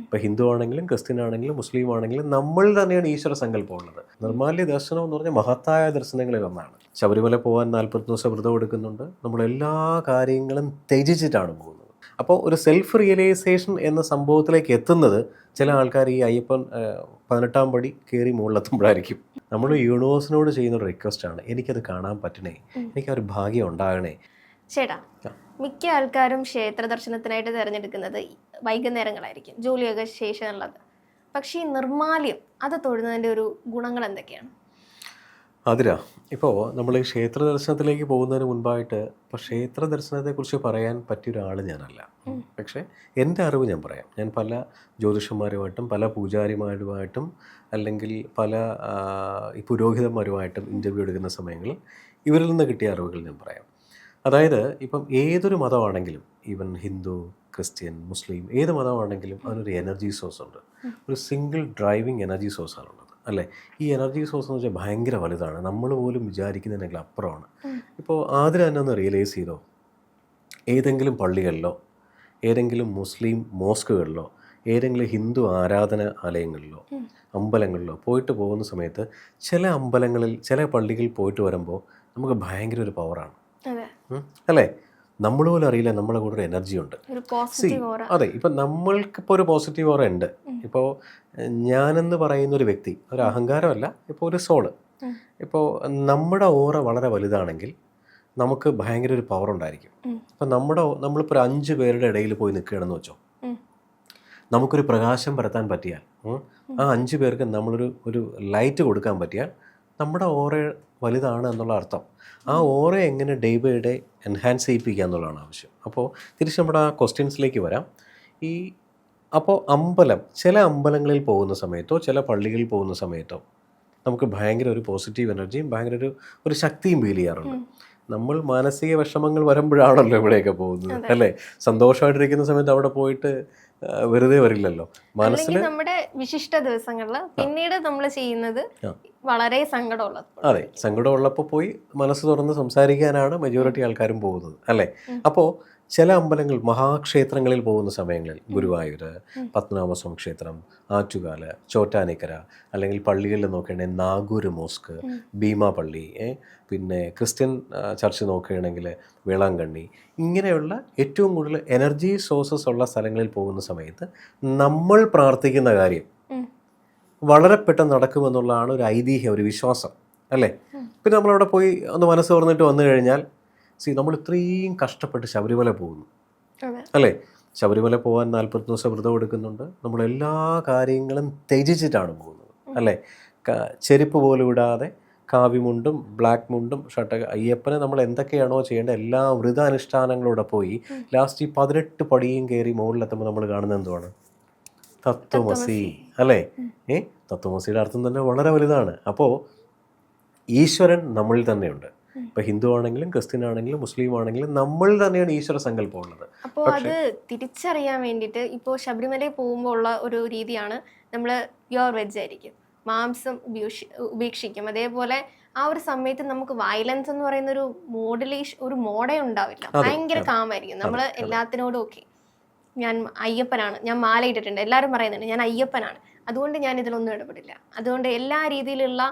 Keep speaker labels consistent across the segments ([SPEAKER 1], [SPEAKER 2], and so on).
[SPEAKER 1] ഇപ്പൊ ഹിന്ദു ആണെങ്കിലും ക്രിസ്ത്യൻ ആണെങ്കിലും മുസ്ലിം ആണെങ്കിലും നമ്മൾ തന്നെയാണ് ഈശ്വര സങ്കല്പം ഉള്ളത്. നിർമാല്യ ദർശനം എന്ന് പറഞ്ഞാൽ മഹത്തായ ദർശനങ്ങളിൽ ഒന്നാണ്. ശബരിമല പോകാൻ നാൽപ്പത്തി ദിവസം വ്രതം എടുക്കുന്നുണ്ട്. നമ്മളെല്ലാ കാര്യങ്ങളും ത്യജിച്ചിട്ടാണ് പോകുന്നത്. അപ്പോൾ ഒരു സെൽഫ് റിയലൈസേഷൻ എന്ന സംഭവത്തിലേക്ക് എത്തുന്നത് ചില ആൾക്കാർ ഈ അയ്യപ്പൻ പതിനെട്ടാം പടി കയറി മുകളിലെത്തുമ്പോഴായിരിക്കും. നമ്മൾ യൂണിവേഴ്സിനോട് ചെയ്യുന്ന ഒരു റിക്വസ്റ്റാണ് എനിക്കത് കാണാൻ പറ്റണേ. എനിക്ക് ആ ഒരു ഭാഗ്യം ഉണ്ടാകണേ.
[SPEAKER 2] ചേട്ടാ മിക്ക ആൾക്കാരും ക്ഷേത്ര ദർശനത്തിനായിട്ട് തിരഞ്ഞെടുക്കുന്നത് വൈകുന്നേരങ്ങളായിരിക്കും ജോലിയൊക്കെ ശേഷമുള്ളത്. പക്ഷേ ഈ നിർമാല്യം അത് തൊഴുന്നതിന്റെ ഒരു ഗുണങ്ങൾ എന്തൊക്കെയാണ്?
[SPEAKER 1] അതിരാ ഇപ്പോൾ നമ്മൾ ഈ ക്ഷേത്ര ദർശനത്തിലേക്ക് പോകുന്നതിന് മുൻപായിട്ട് ഇപ്പോൾ ക്ഷേത്ര ദർശനത്തെക്കുറിച്ച് പറയാൻ പറ്റിയ ഒരാൾ ഞാനല്ല പക്ഷേ എന്റെ അറിവ് ഞാൻ പറയാം. ഞാൻ പല ജ്യോതിഷന്മാരുമായിട്ടും പല പൂജാരിമാരുമായിട്ടും അല്ലെങ്കിൽ പല പുരോഹിതന്മാരുമായിട്ടും ഇന്റർവ്യൂ എടുക്കുന്ന സമയങ്ങളിൽ ഇവരിൽ നിന്ന് കിട്ടിയ അറിവുകൾ ഞാൻ പറയാം. അതായത് ഇപ്പം ഏതൊരു മതമാണെങ്കിലും ഈവൻ ഹിന്ദു ക്രിസ്ത്യൻ മുസ്ലിം ഏത് മതമാണെങ്കിലും അതിനൊരു എനർജി സോഴ്സ് ഉണ്ട്. ഒരു സിംഗിൾ ഡ്രൈവിംഗ് എനർജി സോഴ്സാണുള്ളത് അല്ലേ? ഈ എനർജി സോഴ്സ് എന്ന് വെച്ചാൽ ഭയങ്കര വലുതാണ്. നമ്മൾ പോലും വിചാരിക്കുന്നതിനെങ്കിൽ അപ്പുറമാണ്. ഇപ്പോൾ ആദ്യം തന്നെ ഒന്ന് റിയലൈസ് ചെയ്തോ? ഏതെങ്കിലും പള്ളികളിലോ ഏതെങ്കിലും മുസ്ലിം മോസ്കുകളിലോ ഏതെങ്കിലും ഹിന്ദു ആരാധന ആലയങ്ങളിലോ അമ്പലങ്ങളിലോ പോയിട്ട് പോകുന്ന സമയത്ത് ചില അമ്പലങ്ങളിൽ ചില പള്ളികളിൽ പോയിട്ട് വരുമ്പോൾ നമുക്ക് ഭയങ്കര ഒരു പവറാണ്. അല്ലേ? നമ്മൾ പോലും അറിയില്ല നമ്മളെ കൂടെ ഒരു എനർജി ഉണ്ട്.
[SPEAKER 2] ഒരു
[SPEAKER 1] See,
[SPEAKER 2] പോസിറ്റീവ് ഓറ
[SPEAKER 1] അതെ ഇപ്പം നമ്മൾക്കിപ്പോൾ ഒരു പോസിറ്റീവ് ഓറ ഉണ്ട്. ഇപ്പോൾ ഞാനെന്ന് പറയുന്ന ഒരു വ്യക്തി ഒരു അഹങ്കാരമല്ല ഇപ്പോൾ ഒരു സോൾ
[SPEAKER 2] ഇപ്പോ
[SPEAKER 1] ഇപ്പോൾ നമ്മുടെ ഓറ വളരെ വലുതാണെങ്കിൽ നമുക്ക് ഭയങ്കര ഒരു പവർ ഉണ്ടായിരിക്കും.
[SPEAKER 2] ഉം.
[SPEAKER 1] അപ്പം നമ്മുടെ നമ്മളിപ്പോൾ ഒരു അഞ്ച് പേരുടെ ഇടയിൽ പോയി നിൽക്കുകയാണെന്ന് വെച്ചോ. നമുക്കൊരു പ്രകാശം പരത്താൻ പറ്റിയാൽ ആ അഞ്ച് പേർക്ക് നമ്മളൊരു ഒരു ലൈറ്റ് കൊടുക്കാൻ പറ്റിയാൽ നമ്മുടെ ഓറ വലുതാണ് എന്നുള്ള അർത്ഥം. ആ ഓറ എങ്ങനെ ഡേ ബൈ ഡേ എൻഹാൻസ് ചെയ്യിപ്പിക്കുക എന്നുള്ളതാണ് ആവശ്യം. അപ്പോൾ തിരിച്ച് നമ്മുടെ ആ ക്വസ്റ്റ്യൻസിലേക്ക് വരാം. ഈ അപ്പോൾ അമ്പലം ചില അമ്പലങ്ങളിൽ പോകുന്ന സമയത്തോ ചില പള്ളികളിൽ പോകുന്ന സമയത്തോ നമുക്ക് ഭയങ്കര ഒരു പോസിറ്റീവ് എനർജിയും ഭയങ്കര ഒരു ഒരു ശക്തിയും ഫീൽ ചെയ്യാറുണ്ട്. നമ്മൾ മാനസിക വിഷമങ്ങൾ വരുമ്പോഴാണല്ലോ ഇവിടെയൊക്കെ പോകുന്നത് അല്ലേ? സന്തോഷമായിട്ടിരിക്കുന്ന സമയത്ത് അവിടെ പോയിട്ട് വെറുതെ വരില്ലല്ലോ. മനസ്സിൽ
[SPEAKER 2] നമ്മുടെ വിശിഷ്ട ദിവസങ്ങളിൽ പിന്നീട് നമ്മൾ ചെയ്യുന്നത് വളരെ സങ്കടമുള്ളത്
[SPEAKER 1] അതെ സങ്കടമുള്ളപ്പോൾ പോയി മനസ്സ് തുറന്ന് സംസാരിക്കാനാണ് മെജോറിറ്റി ആൾക്കാരും പോകുന്നത് അല്ലേ? അപ്പോൾ ചില അമ്പലങ്ങൾ മഹാക്ഷേത്രങ്ങളിൽ പോകുന്ന സമയങ്ങളിൽ ഗുരുവായൂർ പത്മനാഭസ്വാമി ക്ഷേത്രം ആറ്റുകാൽ ചോറ്റാനിക്കര അല്ലെങ്കിൽ പള്ളികളിൽ നോക്കുകയാണെങ്കിൽ നാഗൂർ മോസ്ക് ഭീമ പള്ളി പിന്നെ ക്രിസ്ത്യൻ ചർച്ച് നോക്കുകയാണെങ്കിൽ വേളാങ്കണ്ണി ഇങ്ങനെയുള്ള ഏറ്റവും കൂടുതൽ എനർജി സോഴ്സസ് ഉള്ള സ്ഥലങ്ങളിൽ പോകുന്ന സമയത്ത് നമ്മൾ പ്രാർത്ഥിക്കുന്ന കാര്യം വളരെ പെട്ടെന്ന് നടക്കുമെന്നുള്ളതാണ് ഒരു ഐതിഹ്യം ഒരു വിശ്വാസം അല്ലേ? പിന്നെ നമ്മളവിടെ പോയി ഒന്ന് മനസ്സ് തുറന്നിട്ട് വന്നു കഴിഞ്ഞാൽ സി നമ്മൾ ഇത്രയും കഷ്ടപ്പെട്ട് ശബരിമല പോകുന്നു. അല്ലേ? ശബരിമല പോകാൻ നാൽപ്പത്തി ദിവസം വ്രതം എടുക്കുന്നുണ്ട്. നമ്മൾ എല്ലാ കാര്യങ്ങളും ത്യജിച്ചിട്ടാണ് പോകുന്നത്. അല്ലേ? ചെരുപ്പ് പോലും ഇടാതെ കാവ്യമുണ്ടും ബ്ലാക്ക് മുണ്ടും ഷർട്ട് അയ്യപ്പനെ നമ്മൾ എന്തൊക്കെയാണോ ചെയ്യേണ്ടത് എല്ലാ വ്രതാനുഷ്ഠാനങ്ങളൂടെ പോയി ലാസ്റ്റ് ഈ പതിനെട്ട് പടിയും കയറി മുകളിലെത്തുമ്പോൾ നമ്മൾ കാണുന്നത് എന്തുവാണ്? തത്വമസി. അല്ലേ? ഏ? തത്വമസിയുടെ അർത്ഥം തന്നെ വളരെ വലുതാണ്. അപ്പോൾ ഈശ്വരൻ നമ്മളിൽ തന്നെയുണ്ട്. ഇപ്പൊ ഹിന്ദു ആണെങ്കിലും ക്രിസ്ത്യൻ ആണെങ്കിലും മുസ്ലിം ആണെങ്കിലും നമ്മൾ തന്നെയാണ് ഈശ്വര സങ്കല്പം ഉള്ളത്.
[SPEAKER 2] അപ്പോൾ അത് തിരിച്ചറിയാൻ വേണ്ടിയിട്ട് ഇപ്പോൾ ശബരിമലയിൽ പോകുമ്പോൾ ഉള്ള ഒരു രീതിയാണ് നമ്മൾ പ്യുവർ വെജ് ആയിരിക്കും. മാംസം ഉപേക്ഷി ഉപേക്ഷിക്കും. അതേപോലെ ആ ഒരു സമയത്ത് നമുക്ക് വയലൻസ് എന്ന് പറയുന്ന ഒരു മോഡലേഷൻ ഒരു മോഡേ ഉണ്ടാവില്ല. ഭയങ്കര കാമായിരിക്കും. നമ്മൾ എല്ലാത്തിനോടും ഓക്കെ ഞാൻ അയ്യപ്പനാണ്. ഞാൻ മാല ഇട്ടിട്ടുണ്ട്. എല്ലാവരും പറയുന്നുണ്ട് ഞാൻ അയ്യപ്പനാണ്. അതുകൊണ്ട് ഞാൻ ഇതിലൊന്നും ഇടപെടില്ല. അതുകൊണ്ട് എല്ലാ രീതിയിലുള്ള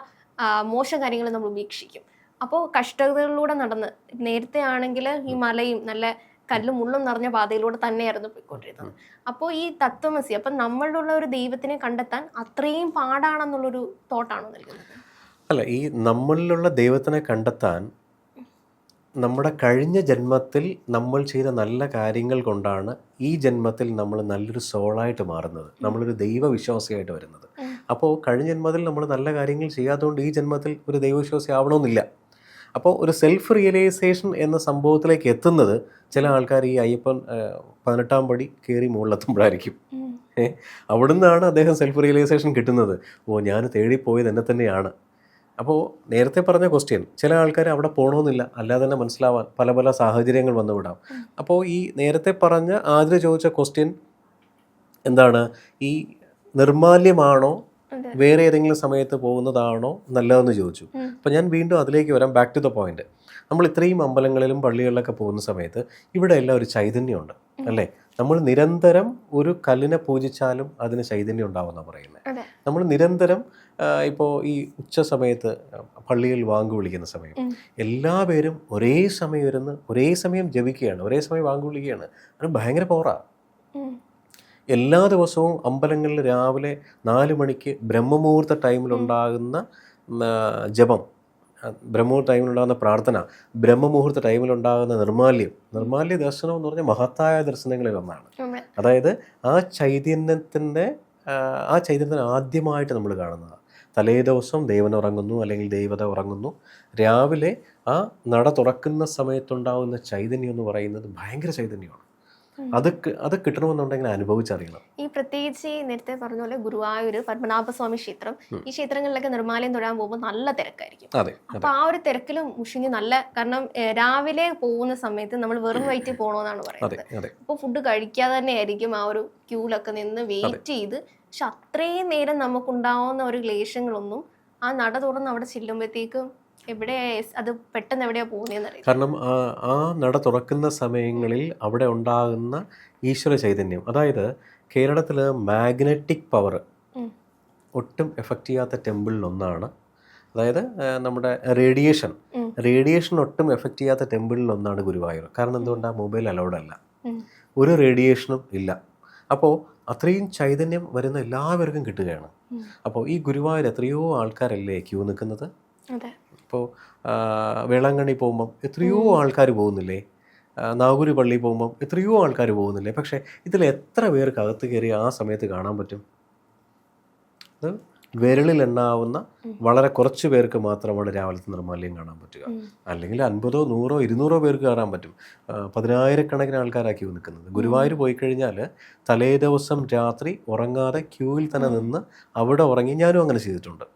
[SPEAKER 2] മോശം കാര്യങ്ങളും നമ്മൾ ഉപേക്ഷിക്കും. അപ്പോൾ കഷ്ടതകളിലൂടെ നടന്ന് നേരത്തെ ആണെങ്കിൽ ഈ മലയും നല്ല കല്ലും മുള്ളും നിറഞ്ഞ പാതയിലൂടെ തന്നെയായിരുന്നു പോയിക്കൊണ്ടിരുന്നത്. അപ്പോൾ ഈ തത്വമസി അപ്പം നമ്മളിലുള്ള ഒരു ദൈവത്തിനെ കണ്ടെത്താൻ അത്രയും പാടാണെന്നുള്ളൊരു തോട്ടാണോ നൽകുന്നത്?
[SPEAKER 1] അല്ല ഈ നമ്മളിലുള്ള ദൈവത്തിനെ കണ്ടെത്താൻ നമ്മുടെ കഴിഞ്ഞ ജന്മത്തിൽ നമ്മൾ ചെയ്ത നല്ല കാര്യങ്ങൾ കൊണ്ടാണ് ഈ ജന്മത്തിൽ നമ്മൾ നല്ലൊരു സോളായിട്ട് മാറുന്നത്. നമ്മളൊരു ദൈവവിശ്വാസിയായിട്ട് വരുന്നത്. അപ്പോൾ കഴിഞ്ഞ ജന്മത്തിൽ നമ്മൾ നല്ല കാര്യങ്ങൾ ചെയ്യാത്തതുകൊണ്ട് ഈ ജന്മത്തിൽ ഒരു ദൈവവിശ്വാസി ആവണമെന്നില്ല. അപ്പോൾ ഒരു സെൽഫ് റിയലൈസേഷൻ എന്ന സംഭവത്തിലേക്ക് എത്തുന്നത് ചില ആൾക്കാർ ഈ അയ്യപ്പൻ പതിനെട്ടാം പടി കയറി മുകളിലെത്തുമ്പോഴായിരിക്കും. അവിടുന്നാണ് അദ്ദേഹം സെൽഫ് റിയലൈസേഷൻ കിട്ടുന്നത്. ഓ ഞാൻ തേടിപ്പോയത് എന്നെ തന്നെയാണ്. അപ്പോൾ നേരത്തെ പറഞ്ഞ ക്വസ്റ്റ്യൻ ചില ആൾക്കാർ അവിടെ പോകണമെന്നില്ല അല്ലാതെ തന്നെ മനസ്സിലാവാൻ പല പല സാഹചര്യങ്ങൾ വന്നുവിടാം അപ്പോൾ ഈ നേരത്തെ പറഞ്ഞ ആദ്യം ചോദിച്ച ക്വസ്റ്റ്യൻ എന്താണ്? ഈ നിർമാല്യമാണോ. വേറെ ഏതെങ്കിലും സമയത്ത് പോകുന്നതാണോ നല്ലതെന്ന് ചോദിച്ചു. അപ്പം ഞാൻ വീണ്ടും അതിലേക്ക് വരാം. ബാക്ക് ടു ദ പോയിന്റ് നമ്മൾ ഇത്രയും അമ്പലങ്ങളിലും പള്ളികളിലൊക്കെ പോകുന്ന സമയത്ത് ഇവിടെ എല്ലാം ഒരു ചൈതന്യമുണ്ട് അല്ലേ? നമ്മൾ നിരന്തരം ഒരു കല്ലിനെ പൂജിച്ചാലും അതിന് ചൈതന്യം ഉണ്ടാവുമെന്നാണ് പറയുന്നത്. നമ്മൾ നിരന്തരം ഇപ്പോൾ ഈ ഉച്ച സമയത്ത് പള്ളിയിൽ വാങ്ങു വിളിക്കുന്ന സമയം. എല്ലാ പേരും ഒരേ സമയം ഇരുന്ന് ഒരേ സമയം ജപിക്കുകയാണ് ഒരേ സമയം വാങ്ങു വിളിക്കുകയാണ്. അത് ഭയങ്കര പവറാ
[SPEAKER 2] ഉം.
[SPEAKER 1] എല്ലാ ദിവസവും അമ്പലങ്ങളിൽ രാവിലെ നാല് മണിക്ക് ബ്രഹ്മമുഹൂർത്ത ടൈമിലുണ്ടാകുന്ന ജപം. ബ്രഹ്മമുഹൂർത്ത ടൈമിലുണ്ടാകുന്ന പ്രാർത്ഥന ബ്രഹ്മമുഹൂർത്ത ടൈമിലുണ്ടാകുന്ന നിർമാല്യം. നിർമാല്യ ദർശനം എന്ന് പറഞ്ഞാൽ മഹത്തായ ദർശനങ്ങളിൽ ഒന്നാണ് അതായത് ആ ചൈതന്യത്തിന്റെ ആ ചൈതന്യത്തിന് ആദ്യമായിട്ട് നമ്മൾ കാണുന്നത് തലേ ദിവസം ദേവൻ ഉറങ്ങുന്നു അല്ലെങ്കിൽ ദൈവത ഉറങ്ങുന്നു. രാവിലെ ആ നട തുറക്കുന്ന സമയത്തുണ്ടാകുന്ന ചൈതന്യം എന്ന് പറയുന്നത് ഭയങ്കര ചൈതന്യമാണ്. അത് അത് കിട്ടണമെന്നുണ്ടെങ്കിൽ അനുഭവിച്ചറിയണം.
[SPEAKER 2] ഈ പ്രത്യേകിച്ച് ഈ നേരത്തെ പറഞ്ഞ പോലെ ഗുരുവായൂർ പത്മനാഭസ്വാമി ക്ഷേത്രം ഈ ക്ഷേത്രങ്ങളിലൊക്കെ നിർമ്മാലയം തൊഴാൻ പോകുമ്പോൾ നല്ല തിരക്കായിരിക്കും. അപ്പൊ ആ ഒരു തിരക്കിലും മുഷിഞ്ഞ് നല്ല കാരണം രാവിലെ പോകുന്ന സമയത്ത് നമ്മൾ വെറും വയറ്റിൽ പോകണമെന്നാണ് പറയുന്നത്. അപ്പോൾ ഫുഡ് കഴിക്കാതെ തന്നെ ആയിരിക്കും ആ ഒരു ക്യൂലൊക്കെ നിന്ന് വെയിറ്റ് ചെയ്ത് പക്ഷെ അത്രയും നേരം നമുക്കുണ്ടാവുന്ന ഒരു ക്ലേശങ്ങളൊന്നും ആ നട തുറന്ന് അവിടെ ചെല്ലുമ്പോഴത്തേക്കും എവിടെ അത് പെട്ടെന്ന് എവിടെയാ പോകുന്നതെന്ന്
[SPEAKER 1] കാരണം ആ നട തുറക്കുന്ന സമയങ്ങളിൽ അവിടെ ഉണ്ടാകുന്ന ഈശ്വര ചൈതന്യം. അതായത് കേരളത്തിൽ മാഗ്നറ്റിക് പവർ ഒട്ടും എഫക്റ്റ് ചെയ്യാത്ത ടെമ്പിളിൽ ഒന്നാണ് അതായത് നമ്മുടെ റേഡിയേഷൻ. റേഡിയേഷൻ ഒട്ടും എഫക്റ്റ് ചെയ്യാത്ത ടെമ്പിളിൽ ഒന്നാണ് ഗുരുവായൂർ. കാരണം എന്തുകൊണ്ടാണ് മൊബൈൽ അലൗഡ് അല്ല. ഒരു റേഡിയേഷനും ഇല്ല. അപ്പോൾ അത്രയും ചൈതന്യം വരുന്ന എല്ലാവർക്കും കിട്ടുകയാണ്. അപ്പോൾ ഈ ഗുരുവായൂർ എത്രയോ ആൾക്കാരല്ലേ ക്യൂ നിൽക്കുന്നത്? ഇപ്പോൾ വേളാങ്കണ്ണി പോകുമ്പം എത്രയോ ആൾക്കാർ പോകുന്നില്ലേ? നാഗൂരി പള്ളി പോകുമ്പം എത്രയോ ആൾക്കാർ പോകുന്നില്ലേ? പക്ഷേ ഇതിൽ എത്ര പേർക്ക് അകത്ത് കയറി ആ സമയത്ത് കാണാൻ പറ്റും? അത് വിരളിൽ എണ്ണാവുന്ന വളരെ കുറച്ച് പേർക്ക് മാത്രമാണ് രാവിലത്തെ നിർമ്മാല്യം കാണാൻ പറ്റുക. അല്ലെങ്കിൽ അൻപതോ നൂറോ ഇരുന്നൂറോ പേർക്ക് കാണാൻ പറ്റും. പതിനായിരക്കണക്കിന് ആൾക്കാരാക്കി നിൽക്കുന്നത് ഗുരുവായൂർ പോയി കഴിഞ്ഞാൽ തലേ ദിവസം രാത്രി ഉറങ്ങാതെ ക്യൂവിൽ തന്നെ നിന്ന് അവിടെ ഉറങ്ങി ഞാനും അങ്ങനെ ചെയ്തിട്ടുണ്ട്.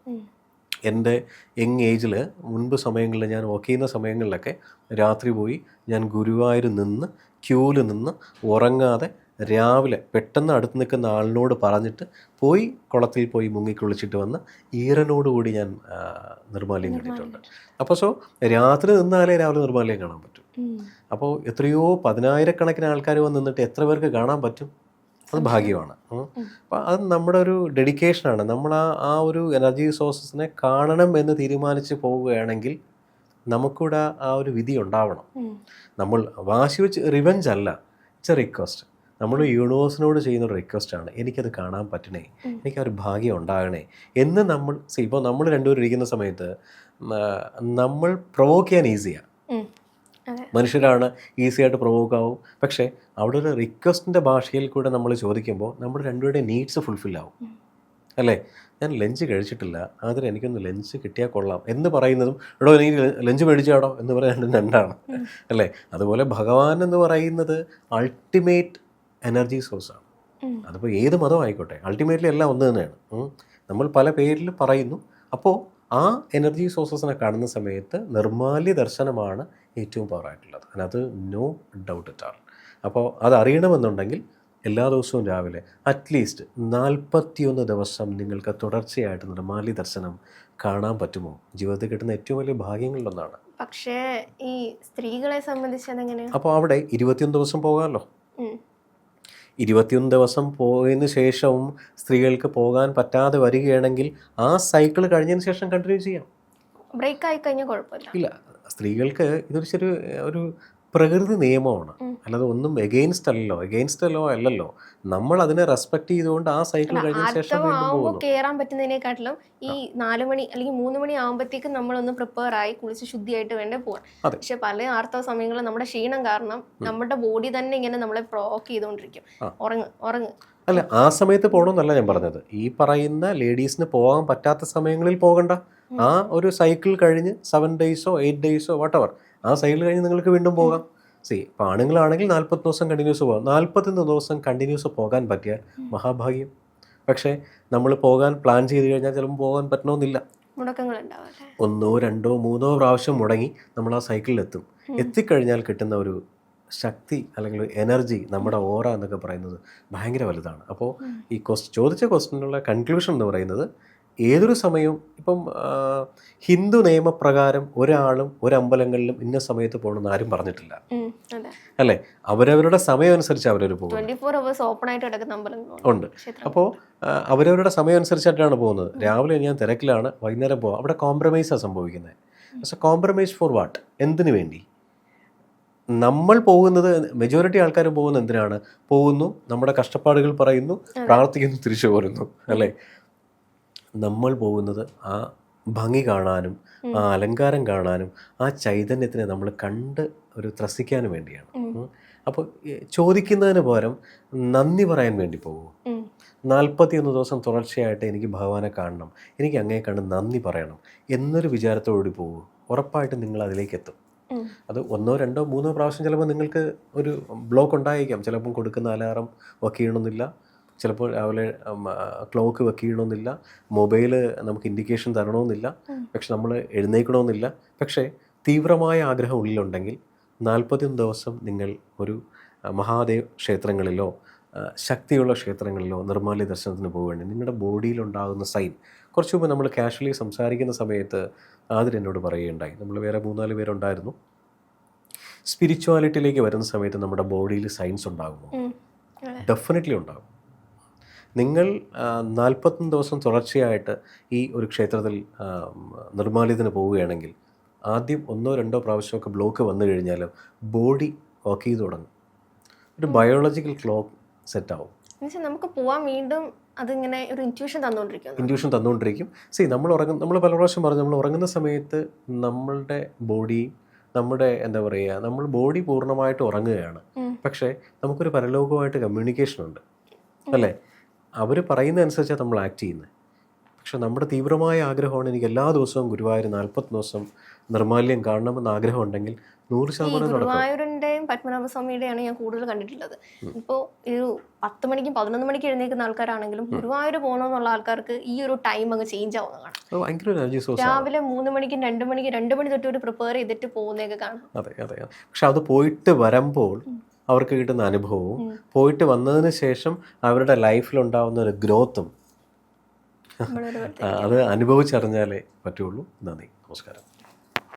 [SPEAKER 1] എന്റെ യങ് ഏജിൽ മുൻപ് സമയങ്ങളിൽ ഞാൻ വർക്ക് ചെയ്യുന്ന സമയങ്ങളിലൊക്കെ രാത്രി പോയി ഞാൻ ഗുരുവായൂർ നിന്ന് ക്യൂവിൽ നിന്ന് ഉറങ്ങാതെ രാവിലെ പെട്ടെന്ന് അടുത്ത് നിൽക്കുന്ന ആളിനോട് പറഞ്ഞിട്ട് പോയി കുളത്തിൽ പോയി മുങ്ങി കുളിച്ചിട്ട് വന്ന് ഈറനോട് കൂടി ഞാൻ നിർമ്മാല്യം കണ്ടിട്ടുണ്ട്. അപ്പോൾ സോ രാത്രി നിന്നാലേ രാവിലെ നിർമ്മാല്യം കാണാൻ പറ്റും. അപ്പോൾ എത്രയോ പതിനായിരക്കണക്കിന് ആൾക്കാർ വന്ന് നിന്നിട്ട് എത്ര പേർക്ക് കാണാൻ പറ്റും? അത് ഭാഗ്യമാണ്. അപ്പം അത് നമ്മുടെ ഒരു ഡെഡിക്കേഷനാണ്. നമ്മൾ ആ ആ ഒരു എനർജി സോഴ്സസിനെ കാണണം എന്ന് തീരുമാനിച്ച് പോവുകയാണെങ്കിൽ നമുക്കിവിടെ ആ ഒരു വിധി ഉണ്ടാവണം. നമ്മൾ വാശി വെച്ച് റിവെഞ്ച് അല്ല ഇറ്റ്സ് എ റിക്വസ്റ്റ് നമ്മൾ യൂണിവേഴ്സിനോട് ചെയ്യുന്ന ഒരു റിക്വസ്റ്റാണ് എനിക്കത് കാണാൻ പറ്റണേ. എനിക്ക് ആ ഒരു ഭാഗ്യം ഉണ്ടാകണേ എന്ന് നമ്മൾ ഇപ്പോൾ നമ്മൾ രണ്ടുപേരും ഇരിക്കുന്ന സമയത്ത് നമ്മൾ പ്രൊവോക്ക് ചെയ്യാൻ ഈസിയാണ് മനുഷ്യരാണ് ഈസി ആയിട്ട് പ്രൊവോക്ക് ആവും. പക്ഷേ അവിടെ ഒരു റിക്വസ്റ്റിന്റെ ഭാഷയിൽ കൂടെ നമ്മൾ ചോദിക്കുമ്പോൾ നമ്മുടെ രണ്ടുപേരുടെയും നീഡ്സ് ഫുൾഫിൽ ആവും. അല്ലേ? ഞാൻ ലഞ്ച് കഴിച്ചിട്ടില്ല. അതിന് എനിക്കൊന്ന് ലഞ്ച് കിട്ടിയാൽ കൊള്ളാം. എന്ന് പറയുന്നതും എടോ എനിക്ക് ലഞ്ച് മേടിച്ചാടോ? എന്ന് പറയുന്നത് രണ്ടാണ്. അല്ലേ? അതുപോലെ ഭഗവാൻ എന്ന് പറയുന്നത് അൾട്ടിമേറ്റ് എനർജി സോഴ്സാണ്. അതിപ്പോൾ ഏത് മതം ആയിക്കോട്ടെ അൾട്ടിമേറ്റ്ലി എല്ലാം ഒന്ന് തന്നെയാണ്. നമ്മൾ പല പേരിൽ പറയുന്നു. അപ്പോൾ ആ എനർജി സോഴ്സസിനെ കാണുന്ന സമയത്ത് നിർമാല്യ ദർശനമാണ് ഏറ്റവും പവറായിട്ടുള്ളത്. അതിനകത്ത് നോ ഡൗട്ട് അറ്റ് ആൾ അപ്പോൾ അത് അറിയണമെന്നുണ്ടെങ്കിൽ എല്ലാ ദിവസവും രാവിലെ അറ്റ്ലീസ്റ്റ് നാൽപ്പത്തിയൊന്ന് ദിവസം നിങ്ങൾക്ക് തുടർച്ചയായിട്ട് നിർമാലി ദർശനം കാണാൻ പറ്റുമോ? ജീവിതത്തിൽ കിട്ടുന്ന ഏറ്റവും വലിയ ഭാഗ്യങ്ങളിലൊന്നാണ്.
[SPEAKER 2] പക്ഷേ ഈ സ്ത്രീകളെ സംബന്ധിച്ച്
[SPEAKER 1] അപ്പോൾ അവിടെ ഇരുപത്തിയൊന്ന് ദിവസം പോകാമല്ലോ. ഇരുപത്തിയൊന്ന് ദിവസം പോയതിന് ശേഷവും സ്ത്രീകൾക്ക് പോകാൻ പറ്റാതെ വരികയാണെങ്കിൽ ആ സൈക്കിൾ കഴിഞ്ഞതിന് ശേഷം കണ്ടിന്യൂ ചെയ്യാം.
[SPEAKER 2] ബ്രേക്ക് ആയി കഴിഞ്ഞാൽ കുഴപ്പമില്ല.
[SPEAKER 1] ഇല്ല. സ്ത്രീകൾക്ക് ഇതൊരു ചെറിയ ഒരു പ്രകൃതി നിയമമാണ്. അല്ലാതെ ഒന്നും എഗെയിൻസ്റ്റ് അല്ലല്ലോ. എഗെയിൻസ്റ്റ് അല്ലോ അല്ലല്ലോ. നമ്മൾ അതിനെ റെസ്പെക്ട് ചെയ്തുകൊണ്ട് ആ സൈക്കിൾ കഴിഞ്ഞ ശേഷം
[SPEAKER 2] കയറാൻ പറ്റുന്നതിനെക്കാട്ടിലും ഈ നാല് മണി അല്ലെങ്കിൽ മൂന്ന് മണി ആകുമ്പോഴത്തേക്കും നമ്മളൊന്ന് പ്രിപ്പയർ ആയി കുളിച്ച് ശുദ്ധിയായിട്ട് വേണ്ടേ പോവാൻ. പക്ഷെ പല ആർത്തവ സമയങ്ങളിൽ നമ്മുടെ ക്ഷീണം കാരണം നമ്മുടെ ബോഡി തന്നെ ഇങ്ങനെ നമ്മളെ പ്രോക്ക് ചെയ്തുകൊണ്ടിരിക്കും. ഉറങ്ങ് ഉറങ്ങ്.
[SPEAKER 1] അല്ല ആ സമയത്ത് പോകണമെന്നല്ല ഞാൻ പറഞ്ഞത്. ഈ പറയുന്ന ലേഡീസിന് പോകാൻ പറ്റാത്ത സമയങ്ങളിൽ പോകണ്ട. ആ ഒരു സൈക്കിൾ കഴിഞ്ഞ് സെവൻ ഡേയ്സോ എയ്റ്റ് ഡേയ്സോ വട്ടവർ ആ സൈക്കിൾ കഴിഞ്ഞ് നിങ്ങൾക്ക് വീണ്ടും പോകാം. സി ഇപ്പം ആണുങ്ങളാണെങ്കിൽ നാൽപ്പത് ദിവസം കണ്ടിന്യൂസ് പോകാം. നാൽപ്പത്തൊന്ന് ദിവസം കണ്ടിന്യൂസ് പോകാൻ പറ്റിയാൽ മഹാഭാഗ്യം. പക്ഷേ നമ്മൾ പോകാൻ പ്ലാൻ ചെയ്ത് കഴിഞ്ഞാൽ ചിലപ്പോൾ പോകാൻ പറ്റണമെന്നില്ല ഒന്നോ രണ്ടോ മൂന്നോ പ്രാവശ്യം മുടങ്ങി നമ്മൾ ആ സൈക്കിളിൽ എത്തും. എത്തിക്കഴിഞ്ഞാൽ കിട്ടുന്ന ഒരു ശക്തി അല്ലെങ്കിൽ ഒരു എനർജി നമ്മുടെ ഓറ എന്നൊക്കെ പറയുന്നത് ഭയങ്കര വലുതാണ്. അപ്പോൾ ഈ ക്വസ്റ്റ് ചോദിച്ച ക്വസ്റ്റിനുള്ള കൺക്ലൂഷൻ എന്ന് പറയുന്നത് ഏതൊരു സമയവും ഇപ്പം ഹിന്ദു നിയമപ്രകാരം ഒരാളും ഒരമ്പലങ്ങളിലും ഇന്ന സമയത്ത് പോകണമെന്ന് ആരും പറഞ്ഞിട്ടില്ല. അല്ലെ? അവരവരുടെ സമയം അനുസരിച്ച് അവരവർ പോകും ഉണ്ട്. അപ്പോൾ അവരവരുടെ സമയം അനുസരിച്ചിട്ടാണ് പോകുന്നത് രാവിലെ ഞാൻ തിരക്കിലാണ് വൈകുന്നേരം പോകാം അവിടെ കോംപ്രമൈസാണ് സംഭവിക്കുന്നത്. പക്ഷെ കോംപ്രമൈസ് ഫോർ വാട്ട് എന്തിനു വേണ്ടി? നമ്മൾ പോകുന്നത് മെജോറിറ്റി ആൾക്കാർ പോകുന്നത് എന്തിനാണ്? പോകുന്നു നമ്മുടെ കഷ്ടപ്പാടുകൾ പറയുന്നു പ്രാർത്ഥിക്കുന്നു തിരിച്ചു പോരുന്നു. അല്ലേ? നമ്മൾ പോകുന്നത് ആ ഭംഗി കാണാനും ആ അലങ്കാരം കാണാനും ആ ചൈതന്യത്തിനെ നമ്മൾ കണ്ട് ഒരു ത്രസിക്കാനും വേണ്ടിയാണ്. അപ്പോൾ ചോദിക്കുന്നതിന് പകരം നന്ദി പറയാൻ വേണ്ടി
[SPEAKER 2] പോകുമോ
[SPEAKER 1] നാൽപ്പത്തിയൊന്ന് ദിവസം തുടർച്ചയായിട്ട് എനിക്ക് ഭഗവാനെ കാണണം. എനിക്ക് അങ്ങേ കണ്ട് നന്ദി പറയണം എന്നൊരു വിചാരത്തോടുകൂടി പോകും ഉറപ്പായിട്ടും നിങ്ങൾ അതിലേക്ക് എത്തും അത് ഒന്നോ രണ്ടോ മൂന്നോ പ്രാവശ്യം ചിലപ്പോൾ നിങ്ങൾക്ക് ഒരു ബ്ലോക്ക് ഉണ്ടായിരിക്കാം ചിലപ്പം കൊടുക്കുന്ന അലാറം ഒക്കെ ചെയ്യണമെന്നില്ല ചിലപ്പോൾ രാവിലെ ക്ലോക്ക് വെക്കണമെന്നില്ല മൊബൈൽ നമുക്ക് ഇൻഡിക്കേഷൻ തരണമെന്നില്ല പക്ഷെ നമ്മൾ എഴുന്നേക്കണമെന്നില്ല പക്ഷേ തീവ്രമായ ആഗ്രഹം ഉള്ളിലുണ്ടെങ്കിൽ നാൽപ്പത്തിയൊന്ന് ദിവസം നിങ്ങൾ ഒരു മഹാദേവ് ക്ഷേത്രങ്ങളിലോ ശക്തിയുള്ള ക്ഷേത്രങ്ങളിലോ നിർമ്മാല്യ ദർശനത്തിന് പോകേണ്ടി നിങ്ങളുടെ ബോഡിയിലുണ്ടാകുന്ന സൈൻ. കുറച്ച് മുമ്പ് നമ്മൾ കാഷ്വലി സംസാരിക്കുന്ന സമയത്ത് ആതിർ എന്നോട് പറയുകയുണ്ടായി. നമ്മൾ വേറെ മൂന്നാൽ പേരുണ്ടായിരുന്നു. സ്പിരിച്വാലിറ്റിയിലേക്ക് വരുന്ന സമയത്ത് നമ്മുടെ ബോഡിയിൽ സൈൻസ് ഉണ്ടാകുമോ? ഡെഫിനറ്റ്ലി ഉണ്ടാകും. നിങ്ങൾ നാൽപ്പത്തൊന്ന് ദിവസം തുടർച്ചയായിട്ട് ഈ ഒരു ക്ഷേത്രത്തിൽ നിർമ്മാല്യത്തിന് പോവുകയാണെങ്കിൽ ആദ്യം ഒന്നോ രണ്ടോ പ്രാവശ്യമൊക്കെ ബ്ലോക്ക് വന്നു കഴിഞ്ഞാലും ബോഡി വർക്ക് ചെയ്ത് തുടങ്ങും. ഒരു ബയോളജിക്കൽ ക്ലോക്ക് സെറ്റ് ആവും
[SPEAKER 2] എന്നുവെച്ചാൽ നമുക്ക് പോവാൻ വീണ്ടും അതിങ്ങനെ ഒരു ഇന്റ്യൂഷൻ തന്നുകൊണ്ടിരിക്കും
[SPEAKER 1] ഇൻഡ്യൂഷൻ തന്നുകൊണ്ടിരിക്കും. സി നമ്മൾ ഉറങ്ങുന്ന നമ്മൾ പല പ്രാവശ്യം പറഞ്ഞു നമ്മൾ ഉറങ്ങുന്ന സമയത്ത് നമ്മളുടെ ബോഡി നമ്മുടെ എന്താ പറയുക നമ്മൾ ബോഡി പൂർണമായിട്ട് ഉറങ്ങുകയാണ്. പക്ഷേ നമുക്കൊരു പരലോകമായിട്ട് കമ്മ്യൂണിക്കേഷൻ ഉണ്ട്. അല്ലേ? അവർ പറയുന്ന അനുസരിച്ചാണ് നമ്മൾ ആക്ട് ചെയ്യുന്നത്. പക്ഷെ നമ്മുടെ തീവ്രമായ ആഗ്രഹമാണ് എനിക്ക് എല്ലാ ദിവസവും ഗുരുവായൂർ നാൽപ്പത്തി ദിവസം നിർമാല്യം കാണണമെന്ന് ആഗ്രഹം ഉണ്ടെങ്കിൽ നൂറ് ശതമാനം ഗുരുവായൂരിന്റെയും
[SPEAKER 2] ഗുരുവായൂരിന്റെയും പത്മനാഭസ്വാമിയുടെയാണ് ഞാൻ കൂടുതൽ കണ്ടിട്ടുള്ളത്. ഇപ്പോൾ ഒരു പത്ത് മണിക്കും പതിനൊന്ന് മണിക്ക് എഴുന്നേൽക്കുന്ന ആൾക്കാരാണെങ്കിലും ഗുരുവായൂർ പോകണമെന്നുള്ള ആൾക്കാർക്ക് ഈ ഒരു ടൈം അങ്ങ് ചേഞ്ച്
[SPEAKER 1] ആവുന്നതാണ്
[SPEAKER 2] രാവിലെ മൂന്ന് മണിക്കും രണ്ട് മണിക്ക് രണ്ട് മണി തൊട്ട് ഒരു പ്രിപ്പയർ ചെയ്തിട്ട് പോകുന്നതൊക്കെ കാണാം.
[SPEAKER 1] അതെ അതെ പക്ഷെ അത് പോയിട്ട് വരുമ്പോൾ അവർക്ക് കിട്ടുന്ന അനുഭവവും പോയിട്ട് വന്നതിന് ശേഷം അവരുടെ ലൈഫിലുണ്ടാവുന്ന ഒരു ഗ്രോത്തും അത് അനുഭവിച്ചറിഞ്ഞാലേ പറ്റുള്ളൂ. നന്ദി. നമസ്കാരം.